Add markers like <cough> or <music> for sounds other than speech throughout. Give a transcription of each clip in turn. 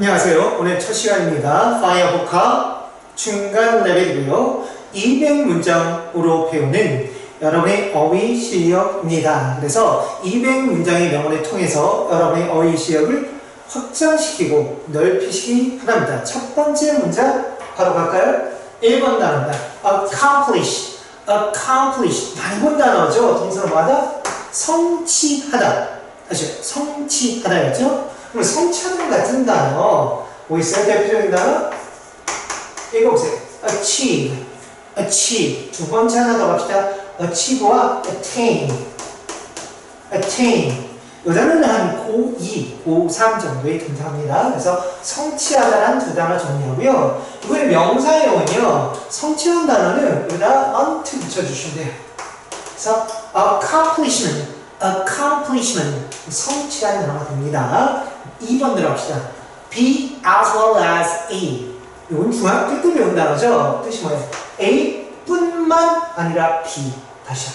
안녕하세요. 오늘 첫 시간입니다. 파이어호카 중간 레벨이고요. 200문장으로 배우는 여러분의 어휘 실력입니다. 그래서 200문장의 명언을 통해서 여러분의 어휘 실력을 확장시키고 넓히시기 바랍니다. 첫 번째 문장 바로 갈까요? 1번 단어입니다. accomplish, accomplish 본 단어죠. 동사마다 성취하다. 다시 성취하다였죠? 그럼 성취하는 같은 단어 뭐 있어요? 대표적인 단어? 읽어보세요. achieve, achieve. 두 번째 하나 더 갑시다. achieve와 attain, attain. 이 단어는 한 고2, 고3 정도에 등장합니다. 그래서 성취하다라는 두 단어 정리하고요. 이번에 명사용은요. 성취한 단어는 여기다 unto 붙여주시면 돼요. 그래서 accomplishment, accomplishment 성취라는 단어가 됩니다. 2번 들어갑시다. B as well as A. 이건 중학교 때 배운 단어죠. 뜻이 뭐예요? A뿐만 아니라 B. 다시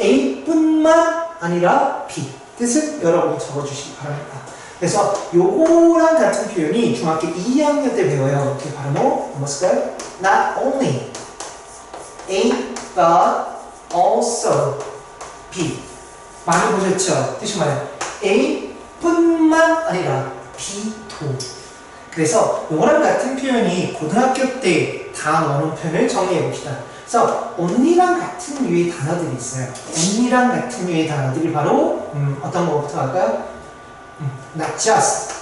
A뿐만 아니라 B. 뜻은 여러분이 적어주시기 바랍니다. 그래서 요거랑 같은 표현이 중학교 2학년 때 배워요. 어떻게 발음어? 무엇일까요? Not only A but also B. 많이 보셨죠? 뜻이 뭐예요? A 뿐만 아니라 B도. 그래서 요거랑 같은 표현이 고등학교 때 다 나오는 표현을 정리해 봅시다. 그래서 only랑 같은 류의 단어들이 있어요. only랑 같은 류의 단어들이 바로 음, 어떤 거부터 할까요? 음, not just,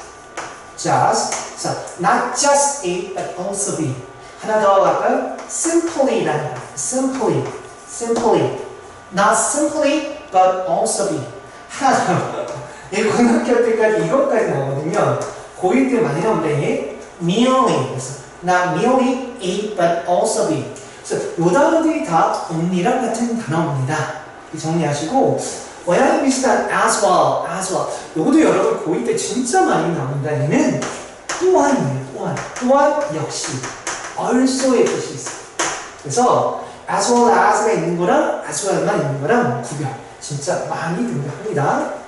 just. 그래서 not just A but also B. 하나 더 할까요? simply라는 simply, simply. not simply but also be. 하나 더. 이 고등학교 때까지 이것까지 나오거든요. 고1 때 많이 나오는데 merely. 그래서 not merely A but also be. 그래서 요 단어들이 다 only랑 같은 단어입니다. 정리하시고 원하는 비슷한 as well, as well. 요것도 여러분 고2 때 진짜 많이 나옵니다. 얘는 또한이에요. 또한. 또한 역시 also의 뜻이 있어요. 그래서 as well as가 있는 거랑 as well만 있는 거랑 구별 진짜 많이 등장합니다.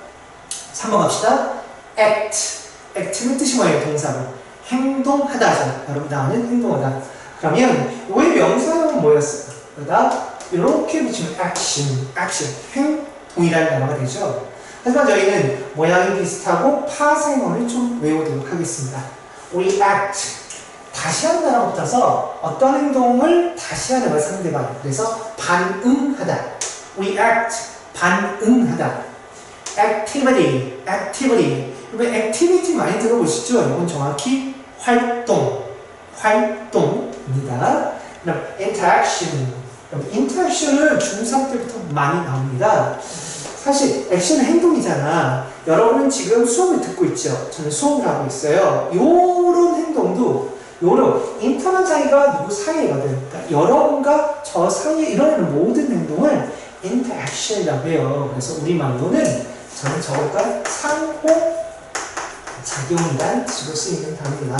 3번 갑시다. act. act는 뜻이 뭐예요? 동사로. 행동하다죠. 여러분 나는 행동하다. 그러면 왜 명사형은 뭐였어요? 그러다 이렇게 붙이면 action, action, 행동이라는 단어가 되죠. 하지만 저희는 모양이 비슷하고 파생어를 좀 외우도록 하겠습니다. 우리 act, 다시 하는 단어 붙어서 어떤 행동을 다시 하는 걸 상대방. 그래서 반응하다. react, 반응하다. activity, activity. 여러분 activity 많이 들어보시죠? 이건 정확히 활동, 활동입니다. 그럼 interaction, 그럼 interaction은 중3 때부터 많이 나옵니다. 사실 액션은 행동이잖아. 여러분은 지금 수업을 듣고 있죠? 저는 수업을 하고 있어요. 요런 행동도 요런 인터넷 사이가 누구 사이거든. 그러니까 여러분과 저 사이에 일어나는 모든 행동을 interaction이라고 해요. 그래서 우리말로는 저는 저것과 상호 작용이란 식으로 쓰이는 단어입니다.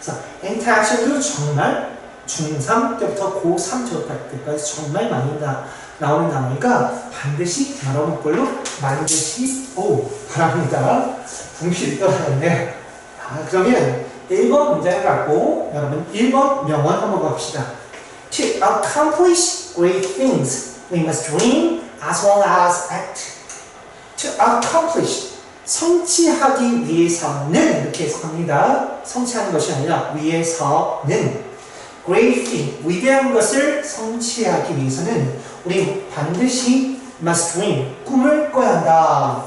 그래서 interaction도 정말 중3 때부터 고3 졸업할 때까지 정말 많이 나, 나오는 단어니까 반드시 여러분 걸로 만드시오 바랍니다. 동시에 떠나는데요. 아, 그러면 1번 문장을 갖고 여러분 1번 명언 한번 갑시다. To accomplish great things, we must dream as well as act. To accomplish 성취하기 위해서는 이렇게 해석합니다. 성취하는 것이 아니라 위해서는 great thing 위대한 것을 성취하기 위해서는 우리 반드시 must dream 꿈을 꿔야 한다.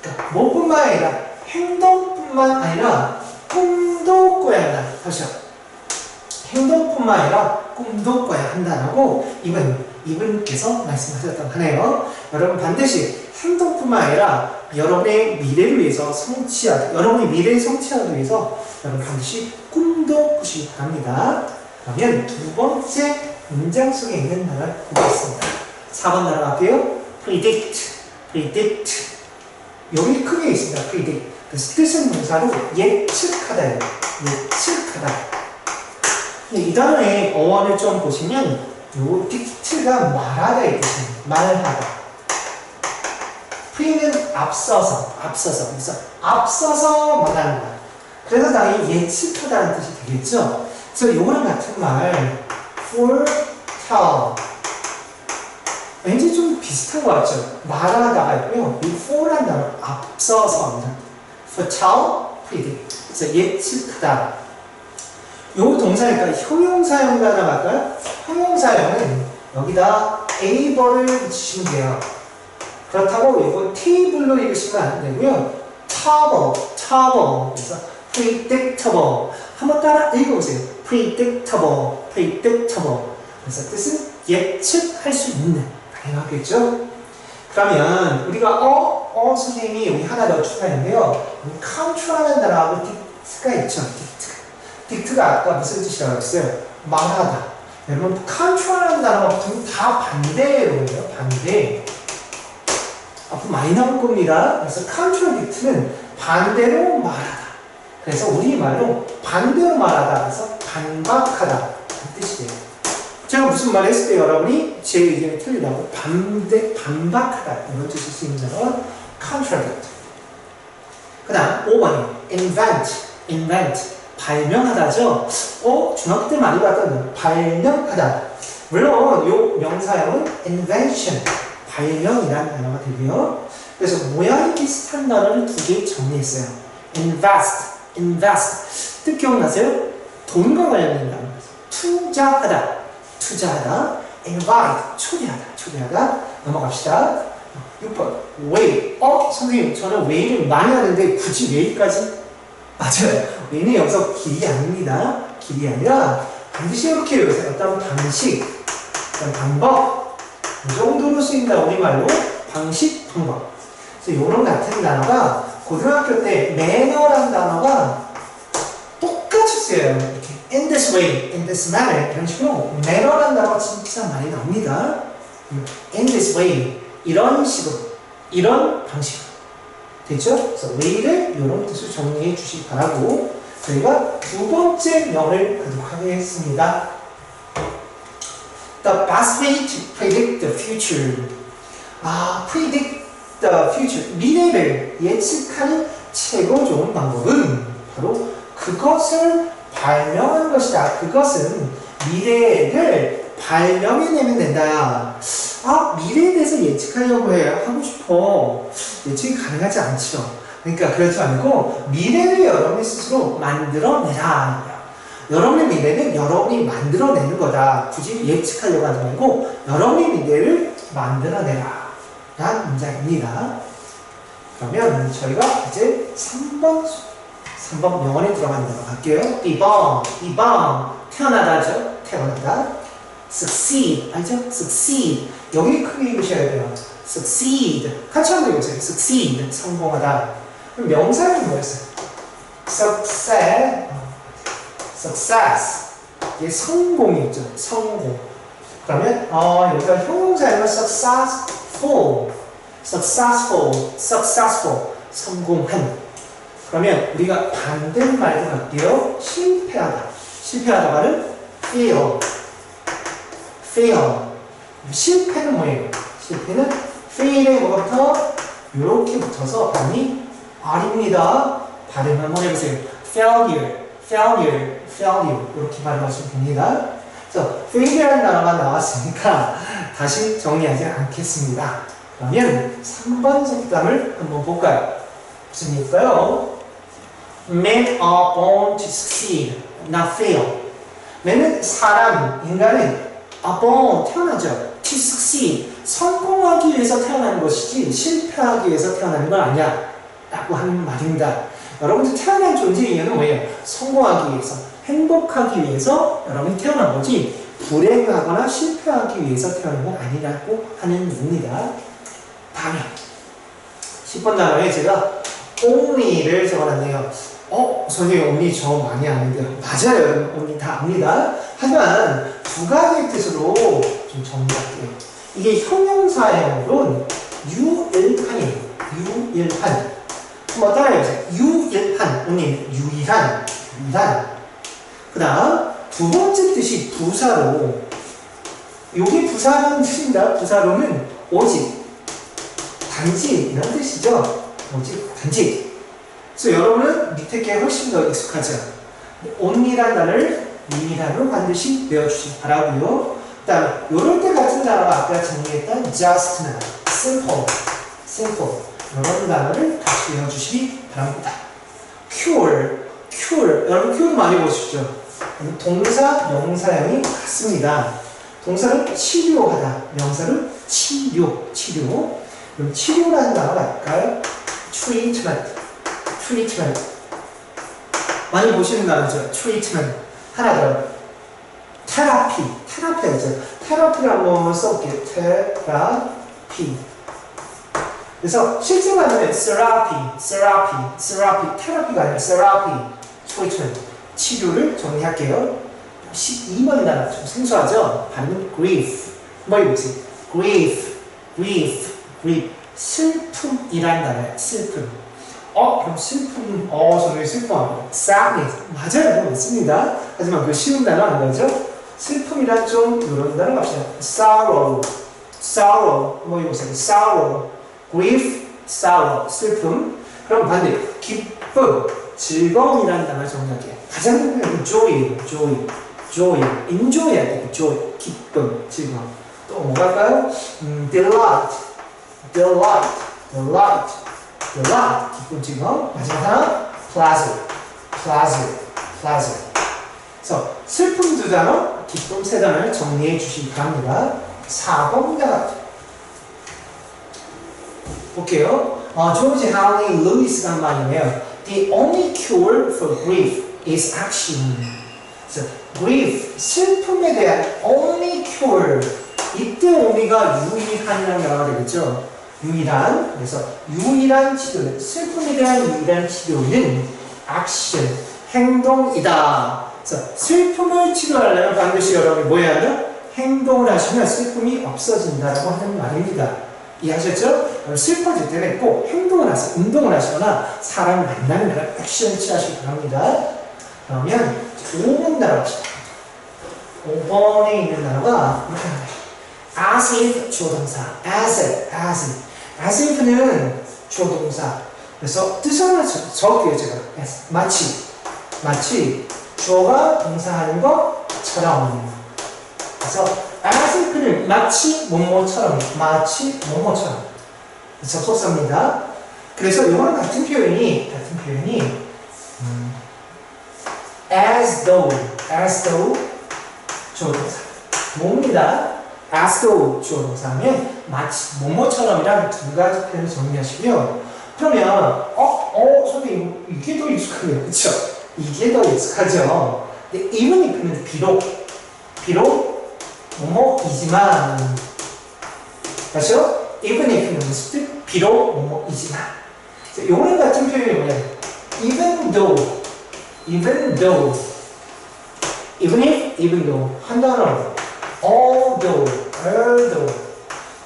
그러니까 뭐뿐만 아니라 행동뿐만 아니라 꿈도 꿔야 한다. 다시요. 행동뿐만 아니라 꿈도 꿔야 한다라고 이분 이분께서 말씀하셨다고 하네요. 여러분 반드시 행동뿐만 아니라 여러분의 미래를 위해서 성취하기, 여러분의 미래를 성취하기 위해서 여러분 반드시 꿈도 꾸시기 바랍니다. 그러면 두 번째 문장 속에 있는 단어를 보겠습니다. 4번 단어 갈게요. predict, predict. 여기 크게 있습니다. predict. 그래서 뜻은 동사로 예측하다예요. 예측하다. 이 단어의 어원을 좀 보시면 요 dict가 말하다의 뜻입니다. 말하다. pre는 앞서서, 앞서서. 그래서 앞서서 말하는 거야. 그래서 당연히 예측하다는 뜻이 되겠죠. 그래서 요거랑 같은 말 foretell 왠지 좀 비슷한 것 같죠. 말하다가 있고요. 이 for란 단어 앞서서 합니다. foretell, predict. 그래서 예측하다. 요 동사니까 형용사용 단어 갈까요? 형용사용은 여기다 able을 붙이시면 돼요. 그렇다고 이거 테이블로 읽으시면 안 되고요. table, table. 그래서 predictable. 한번 따라 읽어보세요. predictable, predictable. 그래서 뜻은 예측할 수 있는. 당연하겠죠? 그러면 우리가 어, 어 선생님이 여기 하나 더 추가했는데요. 컨트롤하는 단어하고 딕트가 있죠. 딕트가 아까 무슨 뜻이라고 했어요? 말하다. 여러분 컨트롤하는 단어가 다 반대예요. 반대. 앞으로 많이 나올 겁니다. 그래서 컨트롤 딕트는 반대로 말하다. 그래서 우리말로 반대로 말하다. 그래서 반박하다. 그 뜻이에요. 제가 무슨 말 했을 때 여러분이 제 의견이 틀리다고 반대, 반박하다. 이런 뜻을 수 있는 단어가 contradict. 그 다음 5번이 invent, invent. 발명하다죠. 어, 중학교 때 많이 봤던 거. 발명하다. 물론 요 명사형은 invention, 발명이라는 단어가 되고요. 그래서 모양이 비슷한 단어를 두 개 정리했어요. invest, invest. 뜻 기억나세요? 돈과 관련된 단어. 투자하다, 투자하다. invite, 초대하다, 초대하다. 넘어갑시다. 6번, way. 어, 선생님, 저는 way를 많이 하는데 굳이 way까지? 맞아요. way는 여기서 길이 아닙니다. 길이 아니라 반드시 이렇게. 어떤 방식, 어떤 방법. 이 정도로 쓰인다, 우리말로. 방식, 방법. 그래서 이런 같은 단어가 고등학교 때 매너라는 단어가 똑같이 쓰여요. 이렇게 in this way, in this manner 이런 식으로 매너라는 단어가 진짜 많이 나옵니다. in this way 이런 식으로 이런 방식으로 됐죠? 그래서 way를 이런 뜻으로 정리해 주시기 바라고 저희가 두 번째 명을 가도록 하겠습니다. The best way to predict the future. 아, predict the future. 미래를 예측하는 최고 좋은 방법은 바로 그것을 발명하는 것이다. 그것은 미래를 발명해내면 된다. 아, 미래에 대해서 예측하려고 해. 하고 싶어. 예측이 가능하지 않죠. 그러니까 그렇지 않고 미래를 여러분이 스스로 만들어내라. 여러분의 미래는 여러분이 만들어내는 거다. 굳이 예측하려고 하지 말고 여러분의 미래를 만들어내라. 라는 문장입니다. 그러면 저희가 이제 3번, 3번 명언에 들어간다고 할게요. 2번, 2번. 태어나다죠? 태어나다. Succeed. 알죠? succeed. 여기 크게 읽으셔야 돼요. succeed. 같이 한번 읽으세요. succeed. 성공하다. 그럼 명사는 뭐였어요? success. success. 이게 성공이었죠. 성공. 그러면 어, 여기가 형용사에는 successful, successful, successful, 성공한. 그러면 우리가 반대말도 갈게요. 실패하다. 실패하다가는 fail, fail. 실패는 뭐예요? 실패는 fail에 붙어? 이렇게 붙어서 발음이 R입니다. 발음 한번 해보세요. failure, failure, failure 이렇게 발음하시면 됩니다. 그래서 failure라는 단어가 나왔으니까 <laughs> 다시 정리하지 않겠습니다. 그러면 3번 속담을 한번 볼까요? 무슨 얘기일까요? Men are born to succeed, not fail. 맨은 사람, 인간은 born, 태어나죠. to succeed, 성공하기 위해서 태어나는 것이지 실패하기 위해서 태어나는 건 아니야. 라고 하는 말입니다. 여러분들 태어난 존재 이유는 뭐예요? 성공하기 위해서, 행복하기 위해서 여러분이 태어난 거지 불행하거나 실패하기 위해서 태어난 건 아니라고 하는 얘기입니다. 다음에 10번 단어에 제가 only를 적어놨네요. 어? 선생님 only 저 많이 아는데 맞아요. only 다 압니다. 하지만 두 가지 뜻으로 좀 정리할게요. 이게 형용사형으로는 유일한이에요. 유일한. 한번 따라해보세요. 유일한. only 유일한. 유일한. 그 다음 두 번째 뜻이 부사로 요게 부사라는 뜻입니다. 부사로는 오직 단지 이런 뜻이죠. 오직 단지 그래서 여러분은 밑에 게 훨씬 더 익숙하죠. only란 단어를 미미단으로 반드시 외워주시기 바라고요. 그다음 요럴 때 같은 단어가 아까 정리했던 just나, simple, simple 이런 단어를 같이 외워주시기 바랍니다. cure, cure 여러분 cure도 많이 보시죠. 동사, 명사형이 같습니다. 동사는 치료하다, 명사는 치료, 치료. 그럼 치료라는 단어가 있을까요? treatment, treatment. 많이 보시는 단어죠. treatment. 하나 더. 테라피, 테라피가 있죠. 테라피를 한번 써볼게요. 테라피. 그래서 실제 말하면 세라피, 세라피, 세라피, 테라피가 아니라 세라피, treatment. 치료를 정리할게요. 12번 단어 좀 생소하죠? 발음은 grief. 뭐 해보세요. grief, grief, grief. 슬픔이라는 단어예요. 슬픔. 어, 그럼 슬픔, 어, 저는 슬픔하고 sadness. 맞아요. 맞습니다. 하지만 그 쉬운 단어 아니죠? 슬픔이란 좀 이런 단어 갑시다. sorrow, sorrow. 뭐 해보세요. sorrow, grief, sorrow. 슬픔. 그럼 반대. 기쁨, 즐거움이라는 단어 정리할게요. 가장 중요한 joy, joy, joy, enjoy 할 때, joy, 기쁨, 즐거움. 또 뭐갈까요? 음, delight, delight, delight, delight, 기쁨, 즐거움. 마지막 하나, pleasure, pleasure, pleasure. 슬픔 두 단어, 기쁨 세 단어를 정리해 주시기 바랍니다. 4번입니다. 볼게요. 어, 조지 하울리 루이스가 한 말이네요. The only cure for grief is action. 그래서 grief, 슬픔에 대한 only cure. 이때 only가 유일한이라는 단어가 되겠죠. 유일한. 그래서 유일한 치료는, 슬픔에 대한 유일한 치료는 action, 행동이다. 그래서 슬픔을 치료하려면 반드시 여러분이 뭐 해야 하죠? 행동을 하시면 슬픔이 없어진다라고 하는 말입니다. 이해하셨죠? 슬퍼질 때는 꼭 행동을 하세요. 운동을 하시거나 사람을 만나는 그런 액션을 취하시기 바랍니다. 그러면 5번 단어 합시다. 5번에 있는 단어가 이렇게 나와요. as if 조동사, as if. As if는 조동사. 그래서 뜻을 적을게요, 제가. as. 마치, 마치 주어가 동사하는 것처럼. 그래서 as if는 마치 뭐뭐처럼, 마치 뭐뭐처럼 접속사입니다. 그래서 이거는 같은 표현이 같은 표현이 음, as though, as though 조동사 뭡니다. As though 조동사면 마치 뭐뭐처럼이란 두 가지 표현을 정리하시고요. 그러면 어, 어, 선생님 이게 더 익숙하네요, 그렇죠? 이게 더 익숙하죠. 근데 even if는 비록, 비록 뭐뭐이지만 even if는 무슨 뜻? 비록 뭐뭐이지만 요런 같은 표현이 뭐냐 even though even though even if, even though 한 단어로 although, although.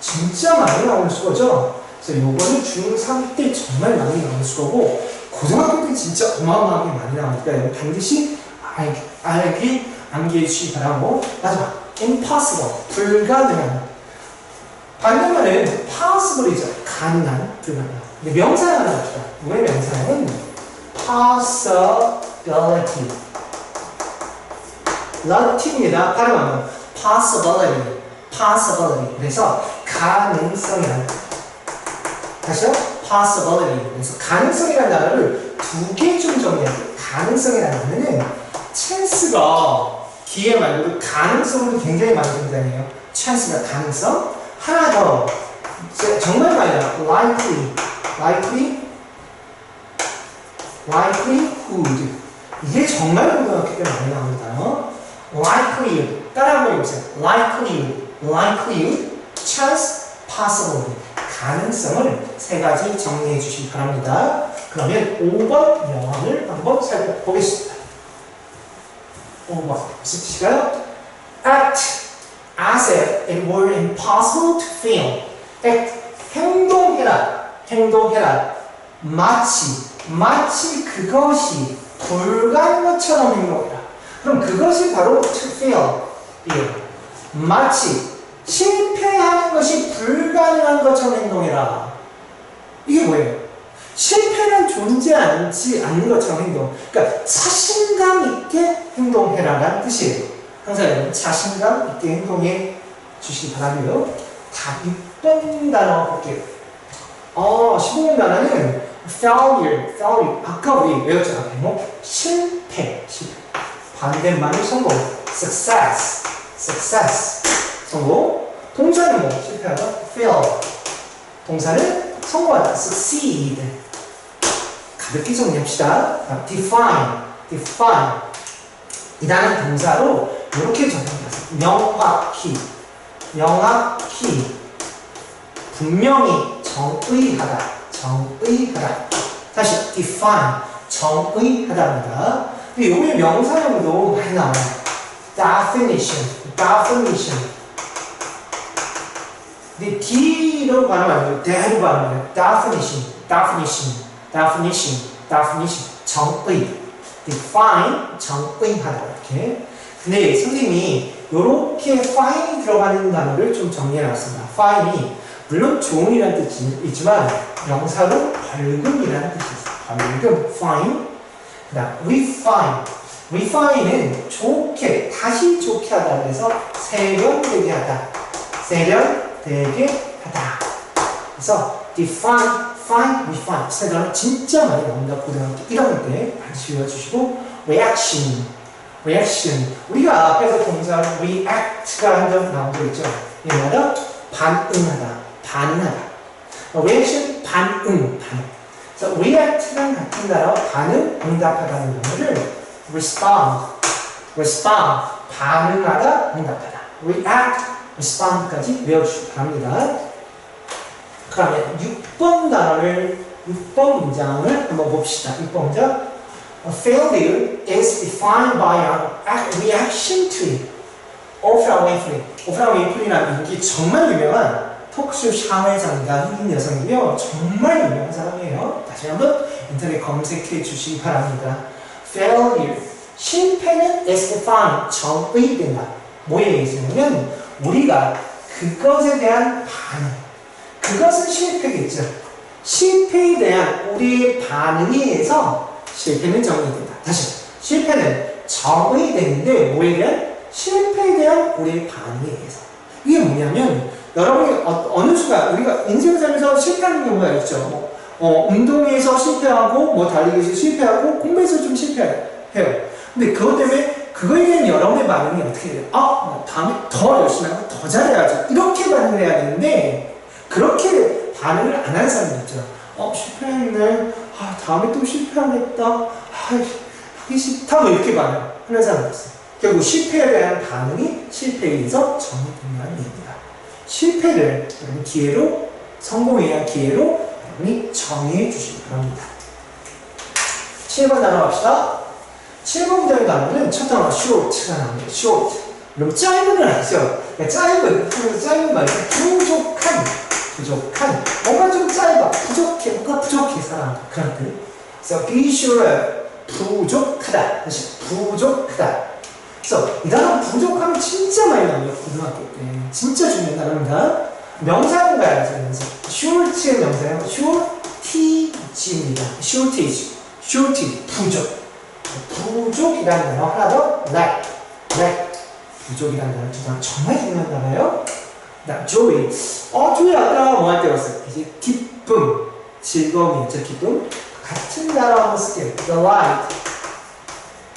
진짜 많이 나오는 수거죠? 그래서 요거는 중3 때 정말 많이 나오는 수거고 고등학교 때 진짜 어마어마하게 많이 나오니까 반드시 알, 알기 암기해 주시기 바라고. 마지막 impossible 불가능한. 반대말은 possible이죠. 가능한 불가능한. 근데 명사를 하나 합시다 왜 명사는? possibility. Relativ입니다. 발음하면 possibility possibility 그래서 가능성이라는 다시요 possibility 그래서 가능성이라는 단어를 두 개 좀 정리할게요 가능성이라는 단어는 찬스가 기회 말고도 가능성으로 굉장히 많이 등장해요. 찬스가 가능성. 하나 더. 정말 많이 나와. likely, likely, likelihood. 이게 정말 고등학교 때 많이 나옵니다. likelihood. 따라 한번 해보세요. likelihood, likelihood, chance, possibility. 가능성을 세 가지 정리해 주시기 바랍니다. 그러면 5번 영어를 한번 살펴보겠습니다. 5번 무슨 뜻일까요? Act as if it were impossible to fail. Act 행동해라, 행동해라. 마치, 마치 그것이 불가능한 것처럼 행동해라. 그럼 그것이 바로 to fail. 이에요. 마치 실패하는 것이 불가능한 것처럼 행동해라. 이게 뭐예요? 실패는 존재하지 않는 것처럼 행동. 그러니까 자신감 있게 행동해라라는 뜻이에요. 항상 여러분 자신감 있게 행동해 주시기 바라고요. 다 6번 단어 볼게요. 어, 15번 단어는 failure, failure. 아까 우리 외웠잖아. 뭐 실패, 실패. 반대말로 성공. Success, success. 성공. 동사는 뭐 실패하다? fail. 동사는 성공하다. succeed. 가볍게 정리합시다. 다음, define, define. 이 단어 동사로 이렇게 정리합니다. 명확히, 명확히, 분명히 정의하다, 정의하다. 다시 define, 정의하다입니다. 근데 요게 명사형도 많이 나와요. Definition, definition. 근데 D로 발음 안 돼요. 대로 발음해요. definition, definition, definition, definition. 정의. define, 정의하다. 이렇게. 근데 선생님이 이렇게 fine이 들어가는 단어를 좀 정리해놨습니다. fine이 물론 종이라는 뜻이 있지만 명사로 벌금이라는 뜻이 있어요. 벌금, fine. 그 다음 refine. Refine은 좋게, 다시 좋게 하다 그래서 세련되게 하다. 세련되게 하다. 그래서 define, fine, refine. 세 단어 진짜 많이 나옵니다. 고등학교 1학년 때 반드시 외워주시고 reaction, reaction. 우리가 앞에서 동사 react가 한 점 나온 거 있죠. 얘는 반응하다, 반응하다. reaction, 반응, 반응. 그래서 react랑 같은 단어 반응, 응답하다는 단어를 respond, respond, 반응하다, 응답하다. react, respond까지 외워주시기 바랍니다. 그러면 6번 단어를 6번 문장을 한번 봅시다. 6번 문장. A failure is defined by act- reaction to it. 오프라 윈프리. 오프라 윈프리라는 인기 정말 유명한 톡쇼 샤회장가 흑인 여성이며 정말 유명한 사람이에요. 다시 한번 인터넷 검색해 주시기 바랍니다. Failure. 실패는 defined. 정의된다. 뭐에 의해서냐면 우리가 그것에 대한 반응. 그것은 실패겠죠. 실패에 대한 우리의 반응에 의해서 실패는 정의된다. 다시 실패는 정의되는데 뭐에 대한 실패에 대한 우리의 반응에 의해서 이게 뭐냐면 여러분이 어, 느 순간 우리가 인생 살면서 실패하는 경우가 있죠. 뭐, 어, 운동에서 실패하고 뭐 달리기에서 실패하고 공부에서 좀 실패해요. 근데 그것 때문에 그거에 대한 여러분의 반응이 어떻게 돼요? 아, 다음에 더 열심히 하고 더 잘해야죠. 이렇게 반응을 해야 되는데 그렇게 반응을 안 하는 사람들 있죠. 어, 실패했네. 아, 다음에 또 실패하겠다. 아, 하기 싫다. 뭐 이렇게 반응 하는 사람들 있어요. 결국 실패에 대한 반응이 실패에 의해서 정의된다는 얘기입니다. 실패를 기회로, 성공에 대한 기회로 여러분이 정의해 주시기 바랍니다. 7번 단어 갑시다. 7번 문장의 단어는 첫 단어 short가 나옵니다. short. 여러분 짧은은 아니죠. 그러니까 짧은, 짧은 말이 부족한, 부족한. 뭔가 좀 짧아, 부족해, 뭔가 부족해 사람 그런 뜻. 그래서 be sure 부족하다. 다시 부족하다. 그래서 이 단어 부족함이 진짜 많이 나와요 고등학교 때. 진짜 중요한 단어입니다. 명사형 가야죠. 명사. short의 명사형 shortage입니다. shortage, 부족. 부족이라는 단어 하나 더 lack. 부족이라는 단어 두 단어 정말 중요한 단어예요. 나 joy. 어, joy 아까 뭐 할 때 봤어요? 이제 기쁨, 즐거움이었죠, 기쁨. 같은 단어 한번 쓸게요. delight.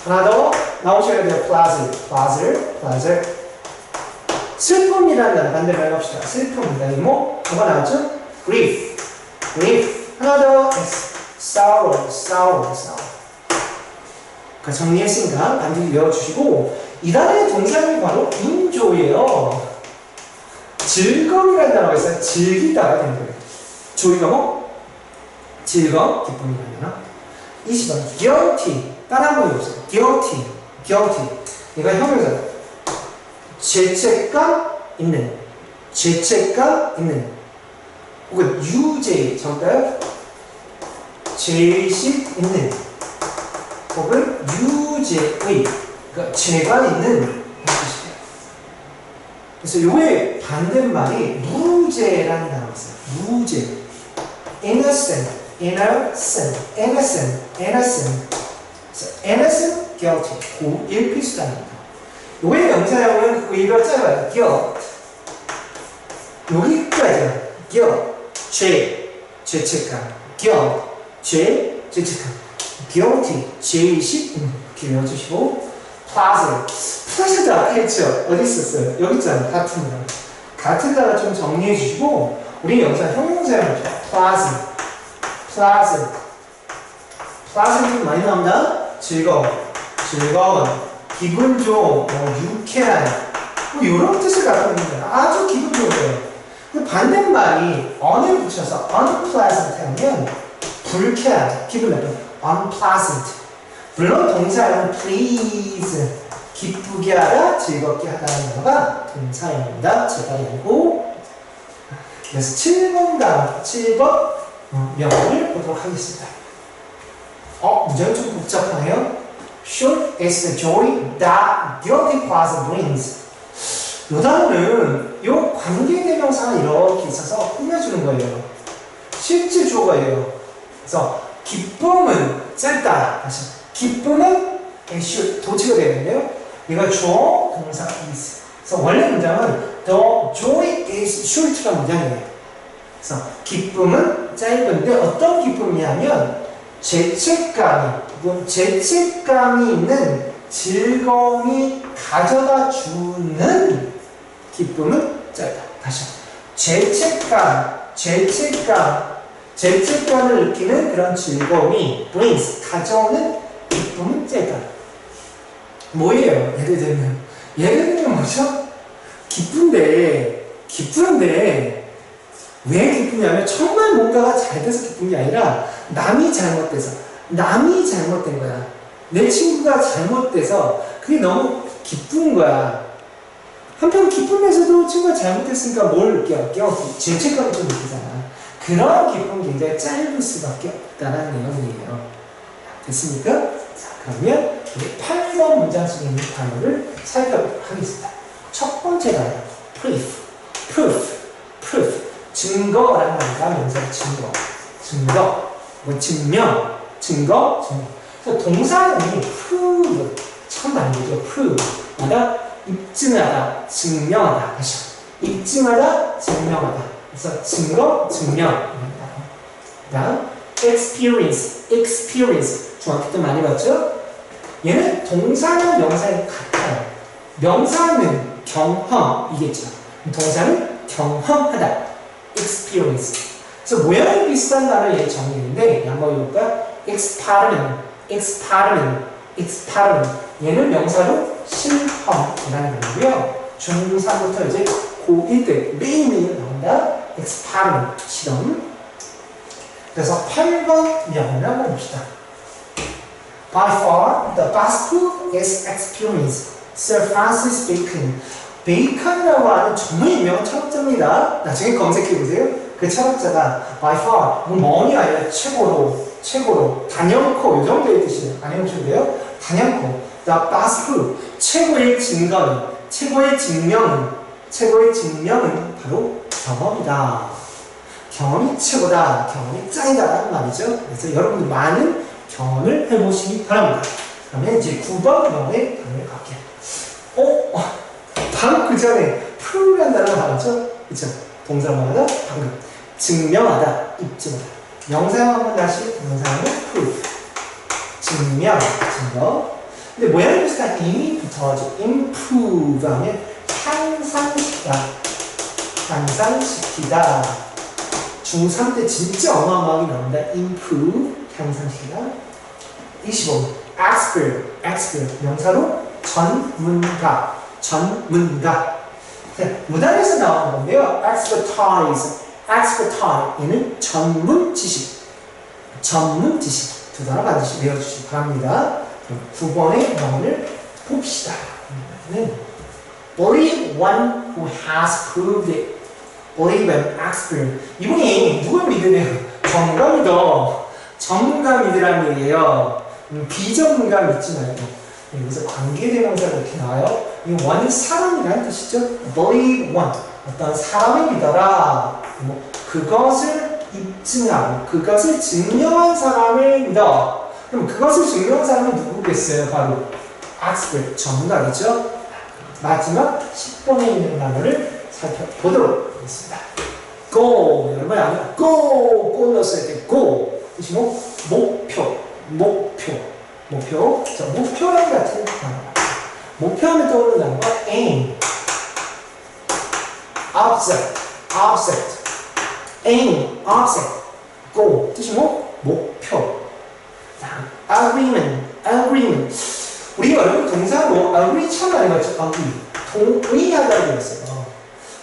하나 더 나오셔야 돼요. pleasure, pleasure, pleasure. 슬픔이라는 단어 반대말 합시다. 슬픔입니다. 이모 뭐가 나왔죠? grief, grief. 하나 더 sorrow, sorrow, sorrow. 그 정리했으니까 반드시 외워주시고 이 단어의 동사는 바로 enjoy예요. 즐거움이라는 단어가 있어요. 즐기다가 되는 거예요. 조이가 뭐? 즐거움, 기쁨이라는 단어. 20번 guilty 따라 한번 해보세요. guilty, guilty. 얘가 형용사. 죄책감 있는, 죄책감 있는. 혹은 유죄 적을까요? 죄의식 있는. 혹은 유죄의 그러니까 죄가 있는 뜻이에요. 그래서 요의 반대말이 무죄라는 단어가 있어요. 무죄. innocent, innocent, innocent, innocent. innocent, guilty. 고1 필수단입니다. 요의 명사형은 의가 짧아요. guilt. 여기까지야. guilt. 죄, 죄책감. guilt. 죄, 죄책감. guilty. 죄의식. 음, 외워주시고. pleasant. pleasur다 했죠. 어디 있었어요? 여기 있잖아요. 같은 거. 같은 단어 좀 정리해 주시고 우리 영상 형용사를 pleasant. pleasant. pleasant 많이 나옵니다. 즐거운, 즐거운, 기분 좋은, 뭐 유쾌한, 뭐 이런 뜻을 갖고 있는 거예요. 아주 기분 좋은 거예요. 반대말이 on을 붙여서 unpleasant 하면 불쾌한, 기분 나쁜, unpleasant. 물론 동사는 please, 기쁘게 하다, 즐겁게 하다는 단어가 동사입니다. 제가 알고 그래서 7번과 7번 어, 명언을 보도록 하겠습니다. 어, 문제가 좀 복잡하네요. Should is the joy that guilty pleasure brings. 이 단어는 이 관계 대명사가 이렇게 있어서 꾸며주는 거예요. 실제 주어가예요. 그래서 기쁨은 짧다. 다시 기쁨은 should 도치가 되는데요. 이거 주어 동사 is. 그래서 원래 문장은 the joy is short가 문장이에요. 그래서 기쁨은 짧은데 어떤 기쁨이냐면 죄책감이 혹은 죄책감이 있는 즐거움이 가져다 주는 기쁨은 짧다. 다시 죄책감, 죄책감, 죄책감을 느끼는 그런 즐거움이 brings 가져오는 기쁨은 짧다. 뭐예요? 예를 들면 예를 들면 뭐죠? 기쁜데 기쁜데 왜 기쁘냐면 정말 뭔가가 잘 돼서 기쁜 게 아니라 남이 잘못돼서 남이 잘못된 거야. 내 친구가 잘못돼서 그게 너무 기쁜 거야. 한편 기쁨에서도 친구가 잘못했으니까 뭘 느껴? 껴 죄책감을 좀 느끼잖아. 그런 기쁨 굉장히 짧을 수밖에 없다는 내용이에요. 됐습니까? 자, 그러면 우리 8번 문장 속에 있는 단어를 살펴보도록 하겠습니다. 첫 번째 단어, proof, proof, proof. 증거라는 말과 명사 증거, 증거, 뭐 증명, 증거, 증거. 그래서 동사는 prove, 참 많이 보죠. prove. 마다 입증하다, 증명하다. 다시 입증하다, 증명하다. 그래서 증거, 증명. 그다음 experience, experience. 중학교 때 많이 봤죠? 얘는 동사는 명사랑 같아요. 명사는 경험이겠죠. 동사는 경험하다. experience. 그래서 모양이 비슷한 단어 얘 정리인데 한번 읽어볼까? experiment, experiment, experiment. 얘는 명사로 실험이라는 거고요. 중3부터 이제 고1 때 매일매일 나온다. experiment, 실험. 그래서 8번 명을 한번 봅시다. By far, the best proof is experience. Sir Francis Bacon. 베이컨이라고 하는 정말 유명한 철학자입니다. 나중에 검색해보세요. 그 철학자가 by far, 뭐 멍이 아니라 최고로, 최고로, 단연코, 이 정도의 뜻이에요. 단연코인데요. 단연코. The best. 최고의 증거는, 최고의 증명은, 최고의 증명은 바로 경험이다. 경험이 최고다. 경험이 짱이다 라는 말이죠. 그래서 여러분들 많은 경험을 해보시기 바랍니다. 그러면 이제 9번 명의 단어를 갈게요. 어? 바로 그 전에 프로그램 단어가 나왔죠? 그쵸? 동사마다 방금 증명하다, 입증하다. 명사형 한번 다시 명사형은 prove. 증명, 증거. 근데 모양이 비슷한 이미 붙어가지고 improve 하면 향상시키다. 향상시키다. 중3 때 진짜 어마어마하게 나온다. improve, 향상시키다. 25. expert, expert. 명사로 전문가, 전문가. 네, 무단에서 나오는 건데요. expertise, expertise. 얘는 전문 지식, 전문 지식. 두 단어 반드시 외워주시기 바랍니다. 9번의 명언을 봅시다. 네. Believe one who has proved it. Believe an expert. 이분이 누굴 믿으네요? 전문가 믿어. 전문가 믿으라는 얘기예요. 음, 비전문가 믿지 말고. 네, 여기서 관계대명사가 이렇게 나와요. 이 one이 사람이라는 뜻이죠. Believe one. 어떤 사람을 믿어라. 뭐 그것을 입- 입증하고 그것을 증명한 믿어. 그럼 그것을 증명한 사람은 누구겠어요? 바로 expert 전문가겠죠? 마지막 10번에 있는 단어를 살펴보도록 하겠습니다. go 여러분 아니야 go go 넣었을 때 go 뜻이 뭐 목표 목표 목표 자 목표랑 같은 단어 목표하면 떠오르는 단어가 aim object object aim object go 뜻이 뭐 목표 자, agreement agreement 우리가 여러분 동사로 agree 참 많이 봤죠 agree 동의하다고 했어요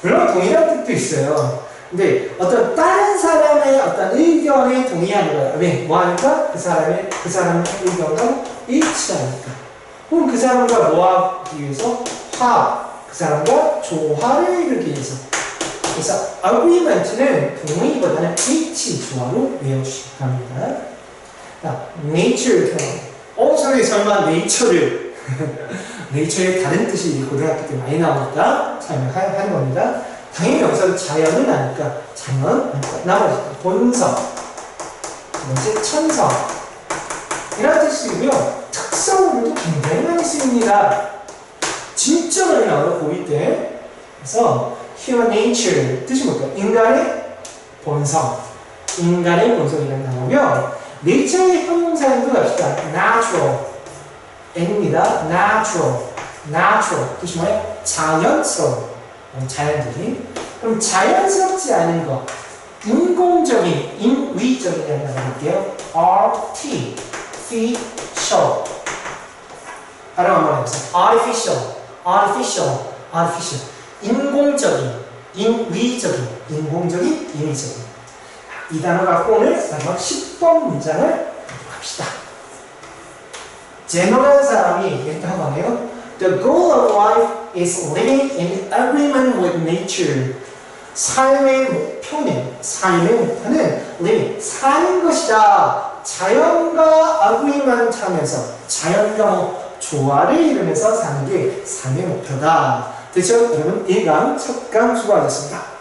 물론 동의라는 뜻도 있어요 근데 어떤 다른 사람의 어떤 의견에 동의하는 거야. 왜? 뭐 하니까? 그 사람의, 그 사람의 의견과 일치하니까. 혹은 그 사람과 뭐 하기 위해서? 화합. 그 사람과 조화를 이루기 위해서. 그래서 agreement는 동의보다는 일치, 조화로 외워주시기 바랍니다. 자, nature 표현. 어, 선생님 설마 nature를 <laughs> nature의 다른 뜻이 고등학교 때 많이 나오니까 사용하는 겁니다. 당연히 여기서 자연은 아니까 자연, 나머지 본성, 두 번째 천성 이런 뜻이고요. 특성으로도 굉장히 많이 쓰입니다. 진짜 많이 나와요 고일 때. 그래서 human nature 뜻이 뭘까요? 인간의 본성, 인간의 본성이라는 단어고요. nature의 형용사인도 갑시다. natural, n입니다. natural, natural 뜻이 뭐예요? 자연스러운. 자연적인 그럼 자연스럽지 않은 것 인공적인 인위적이라는 단어 볼게요 artificial 발음 한번 해보세요 artificial artificial artificial 인공적인 인위적인 인공적인 인위적인 이 단어 갖고 오늘 마지막 10번 문장을 합시다 제너럴 사람이 얘기한 거네요 The goal of life is living in agreement with nature. 삶의 목표는, 삶의 목표는 living, 사는 것이다. 자연과 agreement 하면서, 자연과 뭐 조화를 이루면서 사는 게 삶의 목표다. 됐죠? 여러분, 1강, 첫강 수고하셨습니다.